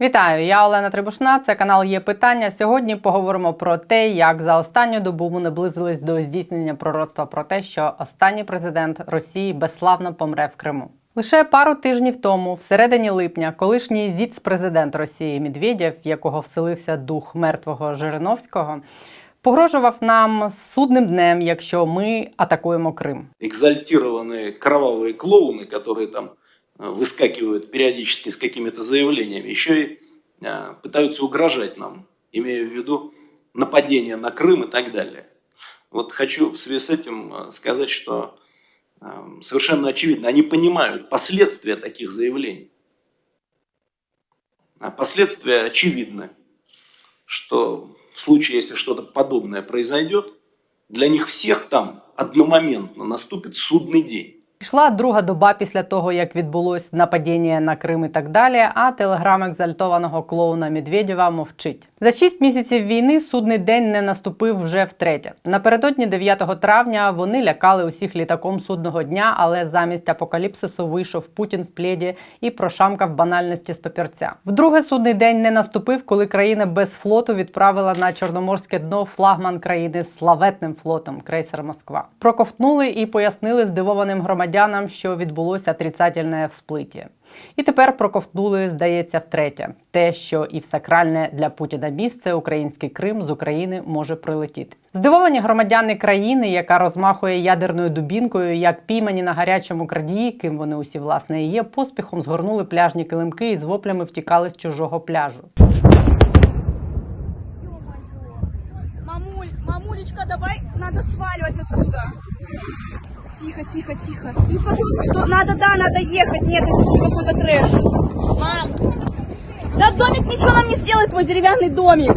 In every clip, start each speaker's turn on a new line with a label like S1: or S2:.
S1: Вітаю, я Олена Трибушна. Це канал є питання. Сьогодні поговоримо про те, як за останню добу ми наблизились до здійснення пророцтва про те, що останній президент Росії безславно помре в Криму. Лише пару тижнів тому, в середині липня, колишній зіц-президент Росії Медведєв, в якого вселився дух мертвого Жириновського, погрожував нам судним днем, якщо ми атакуємо Крим.
S2: экзальтированные кровавые клоуны, которые там э, выскакивают периодически с какими-то заявлениями, еще и э, пытаются угрожать нам, имея в виду нападение на Крым и так далее. Вот хочу в связи с этим э, сказать, что э, совершенно очевидно, они понимают последствия таких заявлений. А последствия очевидны, что в случае, если что-то подобное произойдет, для них всех там одномоментно наступит судный день.
S1: Пішла друга доба після того, як відбулось нападіння на Крим і так далі. А телеграм екзальтованого клоуна Медведєва мовчить. За шість місяців війни судний день не наступив вже втретє. Напередодні 9 травня вони лякали усіх літаком судного дня, але замість апокаліпсису вийшов Путін в плєді і прошамкав банальності з папірця. Вдруге судний день не наступив, коли країна без флоту відправила на чорноморське дно флагман країни з славетним флотом крейсер Москва. Проковтнули і пояснили здивованим громадянам, що відбулося отрицательне всплиття. І тепер проковтнули, здається, втретє, те, що і в сакральне для Путіна місце український Крим з України може прилетіти. Здивовані громадяни країни, яка розмахує ядерною дубінкою, як піймані на гарячому крадії, ким вони усі власне і є, поспіхом згорнули пляжні килимки і з воплями втікали з чужого пляжу.
S3: Мамуль, мамулечка, давай, надо сваливать отсюда. Тихо, тихо, тихо. И потом, что надо, да, надо ехать. Нет, это все какой-то трэш. Мам. Да домик ничего нам не сделает, твой деревянный домик.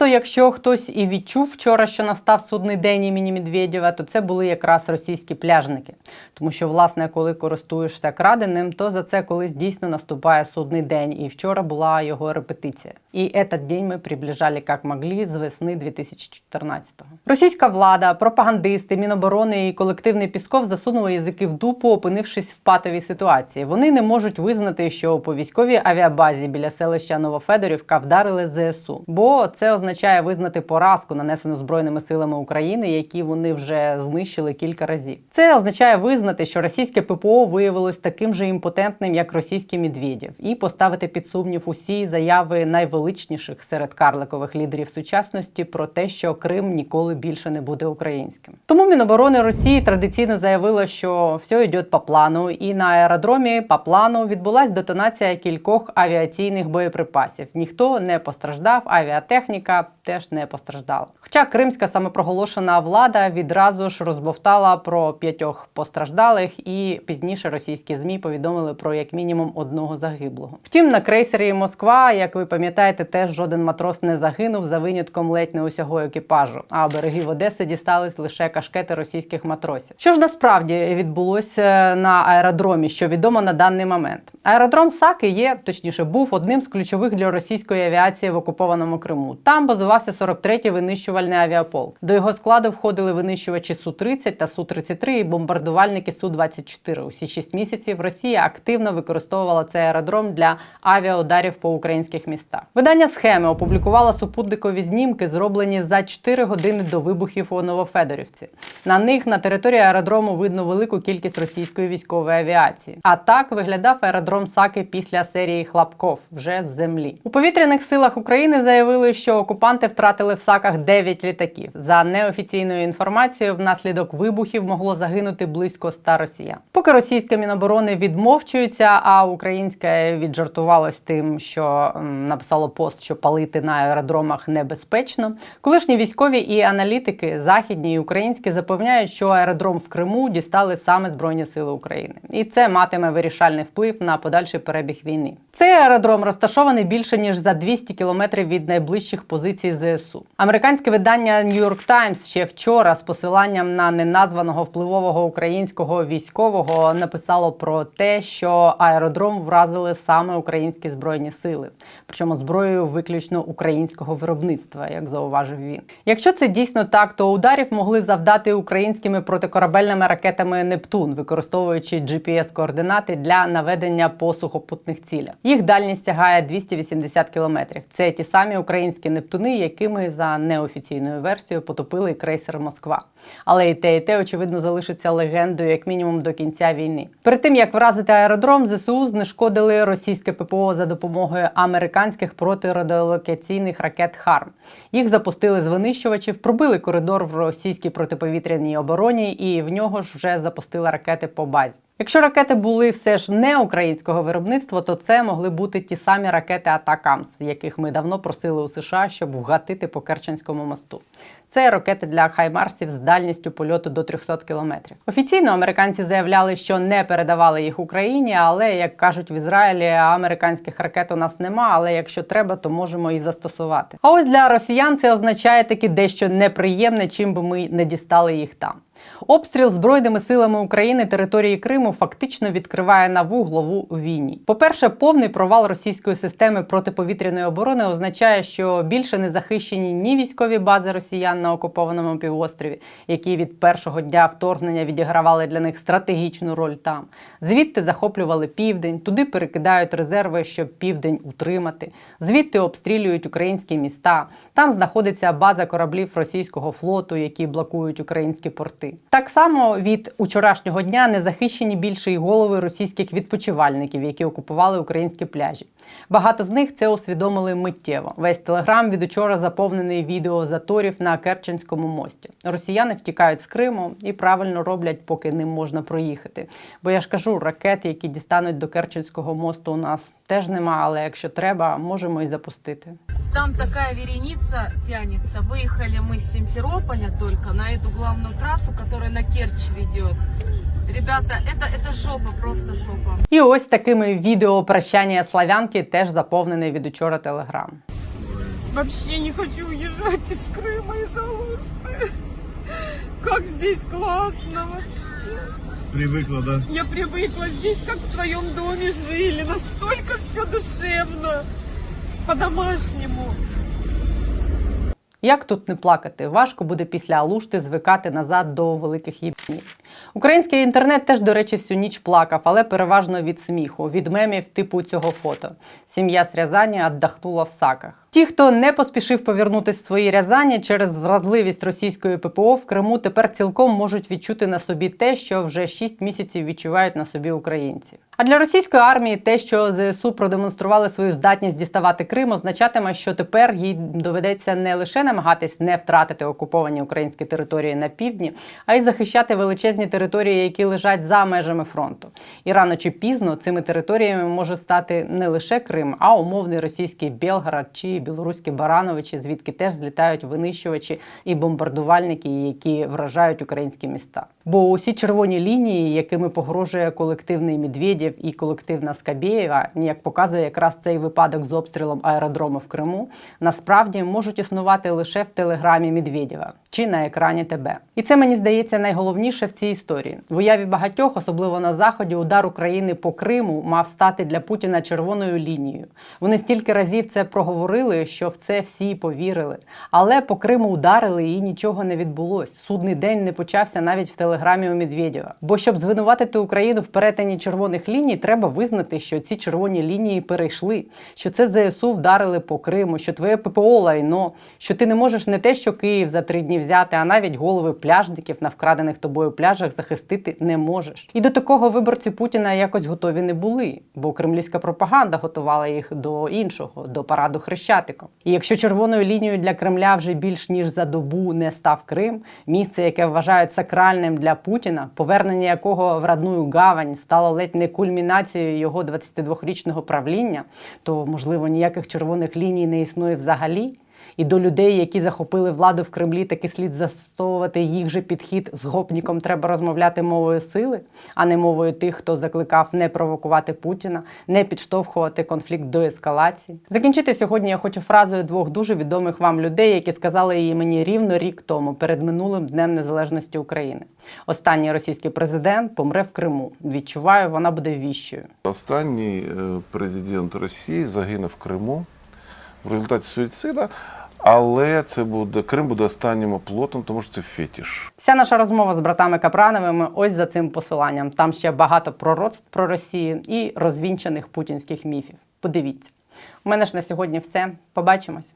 S1: Тобто, якщо хтось і відчув вчора, що настав судний день імені Медведєва, то це були якраз російські пляжники. Тому що, власне, коли користуєшся краденим, то за це колись дійсно наступає судний день. І вчора була його репетиція. І этот день ми приближали як могли з весни 2014-го. Російська влада, пропагандисти, Міноборони і колективний Пісков засунули язики в дупу, опинившись в патовій ситуації. Вони не можуть визнати, що по військовій авіабазі біля селища Новофедорівка вдарили ЗСУ, бо це означає визнати поразку, нанесену збройними силами України, які вони вже знищили кілька разів. Це означає визнати, що російське ППО виявилось таким же імпотентним, як російський Медведєв, і поставити під сумнів усі заяви найвеличніших серед карликових лідерів сучасності про те, що Крим ніколи більше не буде українським. Тому Міноборони Росії традиційно заявило, що все йде по плану, і на аеродромі по плану відбулась детонація кількох авіаційних боєприпасів. Ніхто не постраждав, авіатехніка теж не постраждала. Хоча кримська самопроголошена влада відразу ж розбовтала про п'ятьох постраждалих, і пізніше російські змі повідомили про як мінімум одного загиблого. Втім, на крейсері Москва, як ви пам'ятаєте, теж жоден матрос не загинув за винятком ледь не усього екіпажу. А берегів Одеси дістались лише кашкети російських матросів. Що ж насправді відбулося на аеродромі, що відомо на даний момент? Аеродром Саки є, точніше, був одним з ключових для російської авіації в окупованому Криму. Там базувався 43-й винищувальний авіаполк. До його складу входили винищувачі Су-30 та Су-33 і бомбардувальники Су-24. Усі 6 місяців Росія активно використовувала цей аеродром для авіаударів по українських містах. Видання схеми опублікувало супутникові знімки, зроблені за 4 години до вибухів у Новофедорівці. На них на території аеродрому видно велику кількість російської військової авіації. А так виглядав аеродром Саки після серії Хлопков вже з землі. У повітряних силах України заявили, що окупанти втратили в саках 9 літаків. За неофіційною інформацією, внаслідок вибухів могло загинути близько 100 росіян. Поки російська міноборони відмовчується, а українська віджартувалось тим, що написало пост, що палити на аеродромах небезпечно. Колишні військові і аналітики західні і українські запевняють, що аеродром в Криму дістали саме Збройні Сили України, і це матиме вирішальний вплив на подальший перебіг війни. Цей аеродром розташований більше ніж за 200 кілометрів від найближчих позицій позиції ЗСУ. Американське видання New York Times ще вчора з посиланням на неназваного впливового українського військового написало про те, що аеродром вразили саме українські збройні сили, причому зброєю виключно українського виробництва, як зауважив він. Якщо це дійсно так, то ударів могли завдати українськими протикорабельними ракетами Нептун, використовуючи GPS-координати для наведення по сухопутних цілях. Їх дальність сягає 280 кілометрів. Це ті самі українські Нептуни, якими за неофіційною версією потопили крейсер Москва. Але і те, і те, очевидно, залишиться легендою як мінімум до кінця війни. Перед тим як вразити аеродром, ЗСУ знешкодили російське ППО за допомогою американських протирадіолокаційних ракет ХАРМ. Їх запустили з винищувачів, пробили коридор в російській протиповітряній обороні, і в нього ж вже запустили ракети по базі. Якщо ракети були все ж не українського виробництва, то це могли бути ті самі ракети Атакамс, яких ми давно просили у США, щоб вгатити по Керченському мосту. Це ракети для хаймарсів з дальністю польоту до 300 кілометрів. Офіційно американці заявляли, що не передавали їх Україні, але як кажуть в Ізраїлі, американських ракет у нас нема. Але якщо треба, то можемо і застосувати. А ось для росіян це означає таки дещо неприємне, чим би ми не дістали їх там. Обстріл збройними силами України території Криму фактично відкриває нову главу у війні. По-перше, повний провал російської системи протиповітряної оборони означає, що більше не захищені ні військові бази росіян на окупованому півострові, які від першого дня вторгнення відігравали для них стратегічну роль там. Звідти захоплювали південь, туди перекидають резерви, щоб південь утримати. Звідти обстрілюють українські міста. Там знаходиться база кораблів російського флоту, які блокують українські порти. Так само від учорашнього дня не захищені більше й голови російських відпочивальників, які окупували українські пляжі. Багато з них це усвідомили миттєво. Весь телеграм від учора заповнений відео заторів на Керченському мості. Росіяни втікають з Криму і правильно роблять, поки ним можна проїхати. Бо я ж кажу, ракет, які дістануть до Керченського мосту, у нас теж нема, але якщо треба, можемо і запустити.
S4: Там такая вереница тянется. Выехали мы с Симферополя только на эту главную трассу, которая на Керчь ведет. Ребята, это, это жопа, просто жопа.
S1: І ось такими відео прощання славянки теж заповнений від учора телеграм.
S4: Вообще не хочу уезжать из Крыма из-за Алушты. Как здесь классно.
S5: Привыкла, да?
S4: Я привыкла здесь, как в своем доме жили. Настолько все душевно. По-домашнему.
S1: Як тут не плакати? Важко буде після Алушти звикати назад до великих їбнів. Український інтернет теж, до речі, всю ніч плакав, але переважно від сміху, від мемів типу цього фото. Сім'я з Рязані віддохнула в саках. Ті, хто не поспішив повернутися в свої Рязані через вразливість російської ППО в Криму, тепер цілком можуть відчути на собі те, що вже 6 місяців відчувають на собі українці. А для російської армії те, що ЗСУ продемонстрували свою здатність діставати Крим, означатиме, що тепер їй доведеться не лише намагатись не втратити окуповані українські території на півдні, а й захищати величезні території, які лежать за межами фронту. І рано чи пізно цими територіями може стати не лише Крим, а умовний російський Белград чи білоруські Барановичі, звідки теж злітають винищувачі і бомбардувальники, які вражають українські міста. Бо усі червоні лінії, якими погрожує колективний Медведєв і колективна Скабєєва, як показує якраз цей випадок з обстрілом аеродрому в Криму, насправді можуть існувати лише в телеграмі Медведєва чи на екрані ТБ. І це мені здається найголовніше в цій історії. В уяві багатьох, особливо на заході, удар України по Криму мав стати для Путіна червоною лінією. Вони стільки разів це проговорили, що в це всі повірили. Але по Криму ударили і нічого не відбулось. Судний день не почався навіть в телеграмі у Медведєва. Бо щоб звинуватити Україну в перетині червоних ліній, треба визнати, що ці червоні лінії перейшли, що це ЗСУ вдарили по Криму, що твоє ППО лайно, що ти не можеш не те, що Київ за три дні взяти, а навіть голови пляжників на вкрадених тобою пляжах захистити не можеш. І до такого виборці Путіна якось готові не були, бо кремлівська пропаганда готувала їх до іншого, до параду хрещатиком. І якщо червоною лінією для Кремля вже більш ніж за добу не став Крим, місце, яке вважають сакральним для Путіна, повернення якого в родную гавань стало ледь не кульмінацією його 22-річного правління, то можливо ніяких червоних ліній не існує взагалі. І до людей, які захопили владу в Кремлі, таки слід застосовувати їх же підхід з гопніком. Треба розмовляти мовою сили, а не мовою тих, хто закликав не провокувати Путіна, не підштовхувати конфлікт до ескалації. Закінчити сьогодні я хочу фразою двох дуже відомих вам людей, які сказали її мені рівно рік тому, перед минулим днем незалежності України. Останній російський президент помре в Криму. Відчуваю, вона буде віщою.
S6: Останній е, президент Росії загинув в Криму в результаті суїцида, але це буде Крим буде останнім оплотом, тому що це фетіш.
S1: Вся наша розмова з братами Капрановими ось за цим посиланням. Там ще багато пророцтв про Росію і розвінчених путінських міфів. Подивіться. У мене ж на сьогодні все. Побачимось.